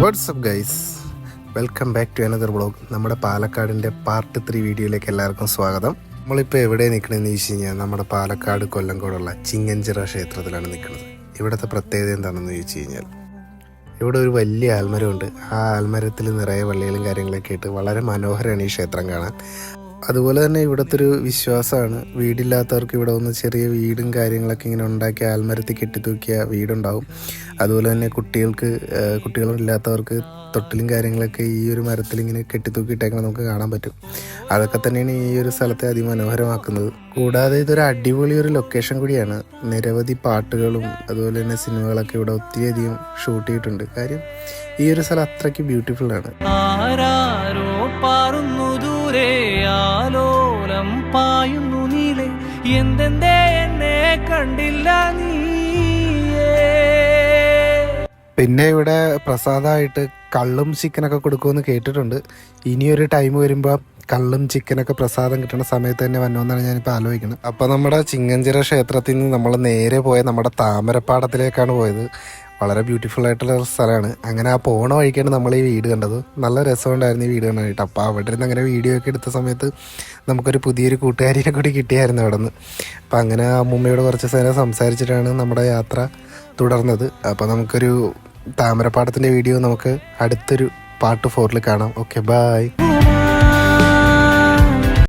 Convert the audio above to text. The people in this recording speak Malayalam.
What's up guys welcome back to another blog നമ്മുടെ പാലക്കാടിന്റെ പാർട്ട് ത്രീ വീഡിയോയിലേക്ക് എല്ലാവർക്കും സ്വാഗതം. നമ്മളിപ്പോൾ എവിടെ നിൽക്കണമെന്ന് ചോദിച്ചു കഴിഞ്ഞാൽ നമ്മുടെ പാലക്കാട് കൊല്ലംകോടുള്ള ചിങ്ങഞ്ചിറ ക്ഷേത്രത്തിലാണ് നിൽക്കുന്നത്. ഇവിടുത്തെ പ്രത്യേകത എന്താണെന്ന് ചോദിച്ചു കഴിഞ്ഞാൽ ഇവിടെ ഒരു വലിയ ആൽമരമുണ്ട്. ആ ആൽമരത്തിൽ നിറയെ വള്ളികളും കാര്യങ്ങളൊക്കെ ആയിട്ട് വളരെ മനോഹരമാണ് ഈ ക്ഷേത്രം കാണാൻ. അതുപോലെ തന്നെ ഇവിടുത്തെ ഒരു വിശ്വാസമാണ്. വീടില്ലാത്തവർക്ക് ഇവിടെ ഒന്ന് ചെറിയ വീടും കാര്യങ്ങളൊക്കെ ഇങ്ങനെ ഉണ്ടാക്കി ആൽമരത്തിൽ കെട്ടിത്തൂക്കിയ വീടുണ്ടാവും. അതുപോലെ തന്നെ കുട്ടികൾക്ക് കുട്ടികളില്ലാത്തവർക്ക് തൊട്ടിലും കാര്യങ്ങളൊക്കെ ഈ ഒരു മരത്തിൽ ഇങ്ങനെ കെട്ടിത്തൂക്കിയിട്ടേക്കണം നമുക്ക് കാണാൻ പറ്റും. അതൊക്കെ തന്നെയാണ് ഈ ഒരു സ്ഥലത്തെ അതിമനോഹരമാക്കുന്നത്. കൂടാതെ ഇതൊരു അടിപൊളി ഒരു ലൊക്കേഷൻ കൂടിയാണ്. നിരവധി പാട്ടുകളും അതുപോലെ തന്നെ സിനിമകളൊക്കെ ഇവിടെ ഒത്തിരി അധികം ഷൂട്ട് ചെയ്തിട്ടുണ്ട്. കാര്യം ഈ ഒരു സ്ഥലം അത്രയ്ക്ക് ബ്യൂട്ടിഫുൾ ആണ്. ആരാരോ പാറുന്നു ആലോലം പായുന്നു നീലെ. എന്തെന്തേ എന്നെ കണ്ടില്ല പിന്നെ ഇവിടെ പ്രസാദമായിട്ട് കള്ളും ചിക്കനൊക്കെ കൊടുക്കുമെന്ന് കേട്ടിട്ടുണ്ട്. ഇനിയൊരു ടൈം വരുമ്പോൾ കള്ളും ചിക്കനൊക്കെ പ്രസാദം കിട്ടുന്ന സമയത്ത് തന്നെ വന്നോന്നാണ് ഞാനിപ്പോൾ ആലോചിക്കുന്നത്. അപ്പോൾ നമ്മുടെ ചിങ്ങഞ്ചിറ ക്ഷേത്രത്തിൽ നിന്ന് നമ്മൾ നേരെ പോയ നമ്മുടെ താമരപ്പാടത്തിലേക്കാണ് പോയത്. വളരെ ബ്യൂട്ടിഫുൾ ആയിട്ടുള്ള സ്ഥലമാണ്. അങ്ങനെ ആ പോണ വഴിക്കാണ് നമ്മൾ ഈ വീട് കണ്ടത്. നല്ല രസമുണ്ടായിരുന്നു ഈ വീട് കാണാനായിട്ട്. അപ്പോൾ അവിടെ നിന്ന് അങ്ങനെ വീഡിയോ ഒക്കെ എടുത്ത സമയത്ത് നമുക്കൊരു പുതിയൊരു കൂട്ടുകാരിനെ കൂടി കിട്ടിയായിരുന്നു അവിടെ നിന്ന് അപ്പോൾ അങ്ങനെ അമ്മൂമ്മയോട് കുറച്ച് നേരം സംസാരിച്ചിട്ടാണ് നമ്മുടെ യാത്ര തുടർന്നത്. അപ്പോൾ നമുക്കൊരു താമരപ്പാടത്തിന്റെ വീഡിയോ നമുക്ക് അടുത്തൊരു പാർട്ട് ഫോറിൽ കാണാം. Okay bye